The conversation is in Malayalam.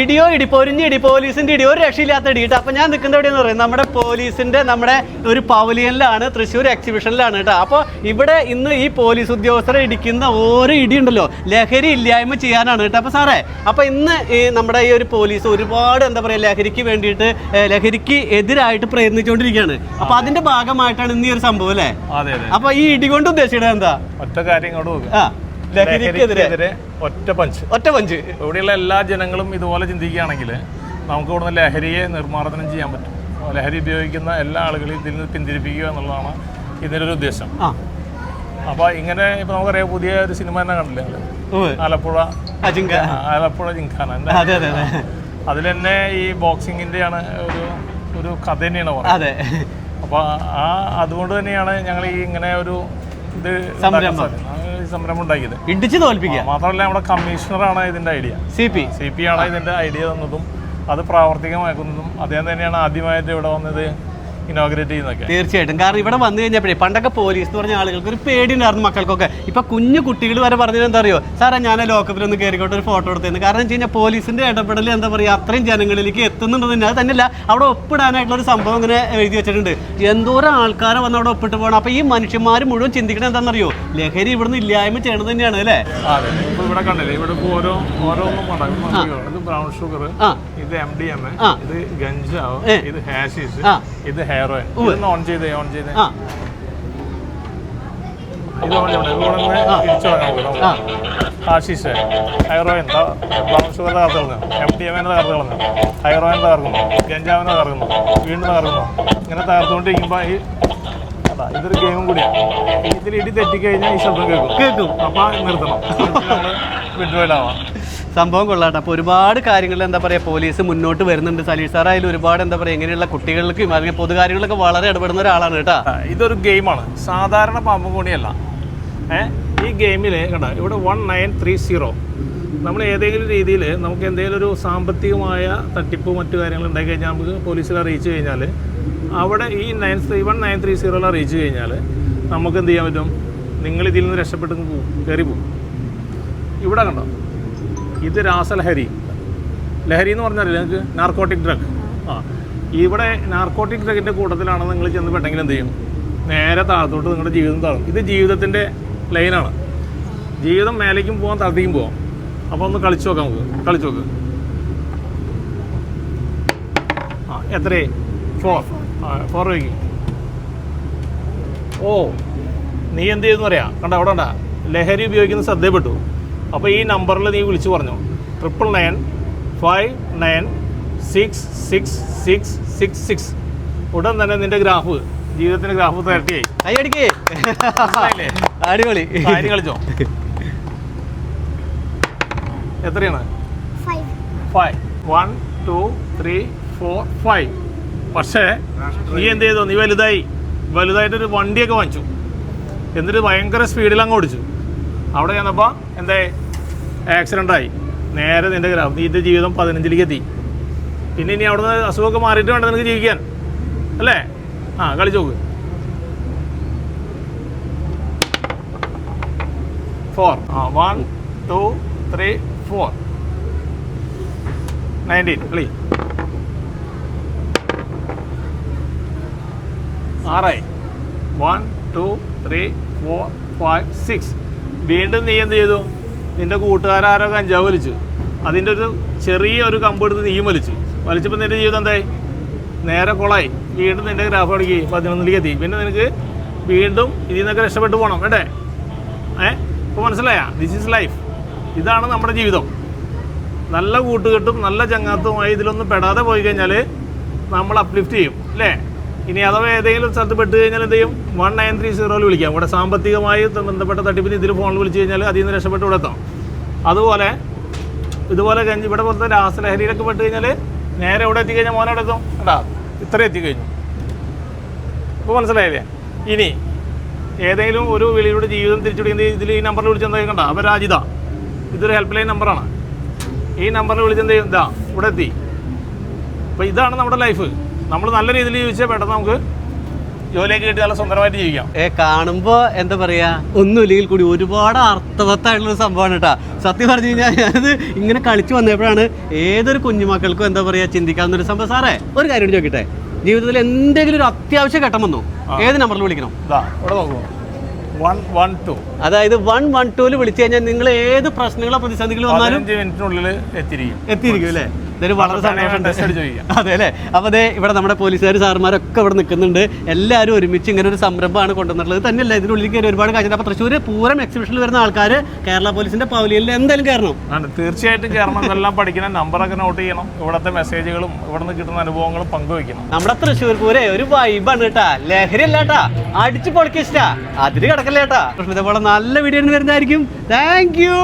ഇടിയോ ഇടി പൊരിഞ്ഞ ഇടി പോലീസിന്റെ ഇടി ഒരു രക്ഷയില്ലാത്ത ഇടി കേട്ടോ അപ്പൊ ഞാൻ നിൽക്കുന്ന എവിടെയെന്ന് പറയും? നമ്മുടെ പോലീസിന്റെ നമ്മുടെ ഒരു പവലിയനിലാണ് തൃശ്ശൂർ എക്സിബിഷനിലാണ് കേട്ടോ. അപ്പോൾ ഇവിടെ ഇന്ന് ഈ പോലീസ് ഉദ്യോഗസ്ഥരെ ഇടിക്കുന്ന ഓരോ ഇടി ഉണ്ടല്ലോ ലഹരി ഇല്ലായ്മ ചെയ്യാനാണ് കേട്ടോ. അപ്പോൾ സാറേ അപ്പോൾ ഇന്ന് ഈ നമ്മുടെ ഈ ഒരു പോലീസ് ഒരുപാട് എന്താ പറയുക ലഹരിക്ക് വേണ്ടിയിട്ട് ലഹരിക്ക് എതിരായിട്ട് പ്രയത്നിച്ചുകൊണ്ടിരിക്കുകയാണ്. അപ്പോൾ അതിന്റെ ഭാഗമായിട്ടാണ് ഇന്ന് ഈ ഒരു സംഭവം അല്ലേ? അപ്പൊ ഈ ഇടി കൊണ്ട് ഉദ്ദേശിച്ചത് എന്താ? ഒറ്റ കാര്യം കൊണ്ട് ലഹരിക്കെതിരെ. ഒറ്റ പഞ്ച്. ഒറ്റ പഞ്ച്. ഇവിടെയുള്ള എല്ലാ ജനങ്ങളും ഇതുപോലെ ചിന്തിക്കുകയാണെങ്കിൽ നമുക്ക് ഇവിടുന്ന് ലഹരിയെ നിർമ്മാർജനം ചെയ്യാൻ പറ്റും. ലഹരി ഉപയോഗിക്കുന്ന എല്ലാ ആളുകളെയും ഇതിൽ നിന്ന് പിന്തിരിപ്പിക്കുക എന്നുള്ളതാണ് ഇതിന്റെ ഒരു ഉദ്ദേശം അപ്പോൾ ഇങ്ങനെ ഇപ്പോൾ നമുക്കറിയാം പുതിയ ഒരു സിനിമ തന്നെ കണ്ടില്ലേ ആലപ്പുഴ. ആലപ്പുഴ ജിങ്കാന അതെ അതെ അതെ. അതിൽ തന്നെ ഈ ബോക്സിങ്ങിന്റെയാണ് ഒരു ഒരു കഥ തന്നെയാണ് പറയുന്നത്. അപ്പോൾ ആ അതുകൊണ്ട് തന്നെയാണ് ഞങ്ങൾ ഈ ഇങ്ങനെ ഒരു ഇത് സംരംഭം. സംരംഭം ഉണ്ടാക്കിയത്. ഇടിച്ചു തോൽപ്പിക്കുക. മാത്രമല്ല നമ്മുടെ കമ്മീഷണറാണ് ഇതിന്റെ idea. C P. C P ആണ് ഇതിന്റെ ഐഡിയ തന്നതും അത് പ്രാവർത്തികമാക്കുന്നതും അദ്ദേഹം തന്നെയാണ് ആദ്യമായിട്ട് ഇവിടെ വന്നത് ഇനോഗ്രേറ്റ് ചെയ്യുന്നൊക്കെ തീർച്ചയായിട്ടും. കാരണം ഇവിടെ വന്നു കഴിഞ്ഞപ്പോഴേ പണ്ടൊക്കെ പോലീസ് എന്ന് പറഞ്ഞ ആളുകൾക്ക് ഒരു പേടി ഉണ്ടായിരുന്നു മക്കൾക്കൊക്കെ. ഇപ്പൊ കുഞ്ഞു കുട്ടികൾ വരെ പറഞ്ഞത് എന്താ അറിയോ? സാറേ ഞാൻ ലോക്കപ്പിൽ ഒന്ന് കയറിക്കോട്ടെ ഒരു ഫോട്ടോ എടുത്തേന്ന്. കാരണം വെച്ച് കഴിഞ്ഞാൽ പോലീസിന്റെ ഇടപെടൽ എന്താ പറയുക അത്രയും ജനങ്ങളിലേക്ക് എത്തുന്നുണ്ട് തന്നെ അത് തന്നെയല്ല അവിടെ ഒപ്പിടാനായിട്ടുള്ള ഒരു സംഭവം ഇങ്ങനെ എഴുതി വെച്ചിട്ടുണ്ട്. എന്തോരം ആൾക്കാരെ വന്ന് അവിടെ ഒപ്പിട്ട് പോകണം അപ്പൊ ഈ മനുഷ്യന്മാർ മുഴുവൻ ചിന്തിക്കണത് എന്താണെന്നറിയോ ലഹരി ഇവിടുന്ന് ഇല്ലായ്മ ചെയ്യണത് തന്നെയാണ് അല്ലേ? ഇവിടെ കണ്ടില്ലേ ഇവിടെ ഓരോ ഓരോന്നും ബ്രൗൺ ഷുഗർ ഇത് എം ഡി എം ഇത് ഗഞ്ചാവ് ഇത് ഹാഷീസ് ഇത് ഹെയറോയിൻ ഓയിൽ ഓൺ ചെയ്തേ ഓൺ ചെയ്തേ. ഇത് ഓൺ ചെയ്യണം തിരിച്ചു തുടങ്ങാം ആ. ഹാഷിസ് ഹൈറോയിൻ ബ്രൗൺ ഷുഗർ തകർത്ത് കളഞ്ഞു എം ഡി എമ്മിനെ തകർത്ത് കളഞ്ഞു ഹൈറോയിൻ തകർക്കുന്നു ഗഞ്ചാവിനെ തകർക്കുന്നു വീണ്ടും തകർക്കുന്നു ഇങ്ങനെ തകർത്തുകൊണ്ടിരിക്കുമ്പോൾ ഈ ഇതൊരു ഗെയിമും കൂടിയാണ് ഇതിൽ ഇടി തെറ്റിക്കഴിഞ്ഞാൽ ഈ ശബ്ദം കേൾക്കും. കേൾക്കും. അപ്പൊ നിർത്തണം. വിട്ടുപോയിട്ടാവാം. സംഭവം കൊള്ളാട്ടെ. അപ്പോൾ ഒരുപാട് കാര്യങ്ങളിൽ എന്താ പറയുക പോലീസ് മുന്നോട്ട് വരുന്നുണ്ട്. സലീഷ് സാറായാലും ഒരുപാട് എന്താ പറയുക ഇങ്ങനെയുള്ള കുട്ടികൾക്കും അല്ലെങ്കിൽ പൊതുകാര്യങ്ങളിലൊക്കെ വളരെ ഇടപെടുന്ന ഒരാളാണ് കേട്ടോ. ഇതൊരു ഗെയിമാണ്. സാധാരണ പാമ്പും കൂടിയല്ല ഏഹ് ഈ ഗെയിമിൽ കണ്ട ഇവിടെ വൺ നയൻ ത്രീ സീറോ നമ്മൾ ഏതെങ്കിലും രീതിയിൽ നമുക്ക് എന്തെങ്കിലും ഒരു സാമ്പത്തികമായ തട്ടിപ്പ് മറ്റു കാര്യങ്ങൾ ഉണ്ടായി കഴിഞ്ഞാൽ നമുക്ക് പോലീസിൽ അറിയിച്ചു കഴിഞ്ഞാൽ അവിടെ ഈ nine three one nine three സീറോയിൽ അറിയിച്ചു കഴിഞ്ഞാൽ നമുക്ക് എന്ത് ചെയ്യാൻ പറ്റും? നിങ്ങൾ ഇതിൽ നിന്ന് രക്ഷപ്പെട്ട് പോകും കയറി പോകും ഇവിടെ കണ്ടോ? ഇത് രാസലഹരി ലഹരി എന്ന് പറഞ്ഞാൽ നിങ്ങൾക്ക്? നാർക്കോട്ടിക് ഡ്രഗ് ആ. ഇവിടെ നാർക്കോട്ടിക് ഡ്രഗിന്റെ കൂട്ടത്തിലാണ് നിങ്ങൾ ചെന്ന് പെട്ടെങ്കിൽ എന്ത് ചെയ്യും? നേരെ താഴത്തോട്ട് നിങ്ങളുടെ ജീവിതം താഴും ഇത് ജീവിതത്തിന്റെ ലൈനാണ് ജീവിതം മേലേക്കും പോകാം താഴത്തേക്കും പോകാം അപ്പോൾ ഒന്ന് കളിച്ചു നോക്കാം നമുക്ക്. കളിച്ചു നോക്ക്. ആ എത്രേ ഫോർ ആ ഫോർ വയ്ക്കും ഓ നീ എന്ത് ചെയ്തെന്ന് പറയാം. കണ്ട അവിടെ ഉണ്ടാ ലഹരി ഉപയോഗിക്കുന്ന ശ്രദ്ധയപ്പെട്ടു അപ്പോൾ ഈ നമ്പറിൽ നീ വിളിച്ചു പറഞ്ഞു. Triple nine five nine six six six six six ഉടൻ തന്നെ നിന്റെ ഗ്രാഫ് ജീവിതത്തിന്റെ ഗ്രാഫ് തരട്ടിയായി? അടിപൊളി. കളിച്ചോ. എത്രയാണ്. Five one two three four five പക്ഷേ നീ എന്ത് ചെയ്തു? നീ വലുതായി. വലുതായിട്ടൊരു വണ്ടിയൊക്കെ വാങ്ങിച്ചു. എന്നിട്ട് ഭയങ്കര സ്പീഡിൽ അങ്ങ് ഓടിച്ചു. അവിടെ ചെന്നപ്പോൾ എന്തേ? ആക്സിഡന്റ് ആയി. നേരെ നിന്റെ ഗ്രാഫ് നീന്റെ ജീവിതം പതിനഞ്ചിലേക്ക് എത്തി പിന്നെ ഇനി അവിടുന്ന് അസുഖമൊക്കെ മാറിയിട്ട് വേണ്ട നിനക്ക് ജീവിക്കാൻ. അല്ലേ? ആ കളിച്ചു നോക്ക്. ഫോർ ആ one two three four nineteen കളി. ആറായി. One two three four five six വീണ്ടും നീ എന്ത് ചെയ്തു? നിന്റെ കൂട്ടുകാരോ കഞ്ചാവ് വലിച്ചു. അതിന്റെ ഒരു ചെറിയ ഒരു കമ്പ് എടുത്ത് നീയും വലിച്ചു. വലിച്ചപ്പോൾ നിന്റെ ജീവിതം എന്തായി? നേരെ കൊളായി. വീണ്ടും നിന്റെ ഗ്രാഫ് അടിക്കി പതിനൊന്നിലേക്ക് എത്തി. പിന്നെ നിനക്ക് വീണ്ടും ഇതിൽ നിന്നൊക്കെ രക്ഷപ്പെട്ടു പോകണം. വേണ്ടേ ഏ? ഇപ്പോൾ മനസ്സിലായ? ദിസ് ഈസ് ലൈഫ് ഇതാണ് നമ്മുടെ ജീവിതം. നല്ല കൂട്ടുകെട്ടും നല്ല ചങ്ങാത്തവുമായി ഇതിലൊന്നും പെടാതെ പോയി കഴിഞ്ഞാൽ നമ്മൾ അപ്ലിഫ്റ്റ് ചെയ്യും അല്ലേ? ഇനി അഥവാ ഏതെങ്കിലും സ്ഥലത്ത് പെട്ട് കഴിഞ്ഞാൽ എന്ത് ചെയ്യും? വൺ നയൻ ത്രീ സീറോയിൽ വിളിക്കാം. ഇവിടെ സാമ്പത്തികമായി ബന്ധപ്പെട്ട തട്ടിപ്പിന് ഇതിൽ ഫോണിൽ വിളിച്ചു കഴിഞ്ഞാൽ അതിൽ നിന്ന് രക്ഷപ്പെട്ട് ഇവിടെ എത്താം. അതുപോലെ ഇതുപോലെ കഴിഞ്ഞ് ഇവിടെ പോലത്തെ രാസലഹരിയിലൊക്കെ പെട്ട് കഴിഞ്ഞാൽ നേരെ ഇവിടെ എത്തിക്കഴിഞ്ഞാൽ മോനെ അവിടെ എത്തും? കേട്ടാ ഇത്ര എത്തിക്കഴിഞ്ഞു. ഇപ്പോൾ മനസ്സിലായില്ലേ? ഇനി ഏതെങ്കിലും ഒരു വിളിയുടെ ജീവിതം തിരിച്ചുപിടിക്കുന്ന ഇതിൽ ഈ നമ്പറിൽ വിളിച്ചെന്താ കണ്ട? അപരാജിത. ഇതൊരു ഹെൽപ്പ് ലൈൻ നമ്പറാണ് ഈ നമ്പറിൽ വിളിച്ചെന്ത് ചെയ്യും? ഇതാ ഇവിടെ എത്തി. അപ്പോൾ ഇതാണ് നമ്മുടെ ലൈഫ് നമ്മൾ നല്ല രീതിയിൽ ജീവിച്ചാൽ പെട്ടെന്ന് നമുക്ക് ജോലിയൊക്കെ കിട്ടി നല്ല സുന്ദരമായിട്ട് ജീവിക്കാം. ഏ കാണുമ്പോൾ എന്താ പറയാ? ഒന്നുമില്ലെങ്കിൽ കൂടി ഒരുപാട് അർത്ഥവത്തായിട്ടുള്ള ഒരു സംഭവമാണ് കേട്ടോ. സത്യം പറഞ്ഞു കഴിഞ്ഞാൽ ഞാനത് ഇങ്ങനെ കളിച്ചു വന്നപ്പോഴാണ് ഏതൊരു കുഞ്ഞുമക്കൾക്കും എന്താ പറയാ ചിന്തിക്കാവുന്ന ഒരു സംഭവം. സാറേ ഒരു കാര്യം കൂടി ചോദിക്കട്ടെ? ജീവിതത്തിൽ എന്തെങ്കിലും ഒരു അത്യാവശ്യ ഘട്ടം വന്നു. ഏത് നമ്പറിൽ വിളിക്കണം? ഇതാ ഇവിടെ നോക്കൂ. വൺ വൺ ടു അതായത് വൺ വൺ ടൂൽ വിളിച്ചു കഴിഞ്ഞാൽ നിങ്ങൾ ഏത് പ്രശ്നങ്ങളോ പ്രതിസന്ധികളോ വന്നാലും മിനിറ്റിനുള്ളിൽ എത്തിയിരിക്കും. എത്തിയിരിക്കും അല്ലേ? ഇതൊരു വളരെ സന്തോഷമുണ്ട്. അതെ അല്ലേ അപ്പോൾ അതെ ഇവിടെ നമ്മുടെ പോലീസുകാർ സാർമാരൊക്കെ ഇവിടെ നിൽക്കുന്നുണ്ട്. എല്ലാവരും ഒരുമിച്ച് ഇങ്ങനെ ഒരു സംരംഭമാണ് കൊണ്ടുവന്നിട്ടുള്ളത്. തന്നെയല്ല ഇതിനുള്ളിൽ കയറി ഒരുപാട് കാഴ്ച. അപ്പോൾ തൃശ്ശൂർ പൂരം എക്സിബിഷനിൽ വരുന്ന ആൾക്കാർ കേരള പോലീസിന്റെ പൗലിയിൽ എന്തായാലും കയറണം. തീർച്ചയായിട്ടും കയറണം. ഇതെല്ലാം പഠിക്കണം. നമ്പറൊക്കെ നോട്ട് ചെയ്യണം. ഇവിടുത്തെ മെസ്സേജുകളും ഇവിടെ നിന്ന് കിട്ടുന്ന അനുഭവങ്ങളും പങ്കുവയ്ക്കണം. നമ്മുടെ തൃശ്ശൂർ പൂരെ ഒരു വൈബാണ് കേട്ടാ. ലഹരി അല്ലാട്ടാ അടിച്ചു പൊളിക്കിഷ്ടാ അതിന് കിടക്കല്ലേട്ടാ ഇതേപോലെ നല്ല വീഡിയോ വരുന്നതായിരിക്കും. Thank you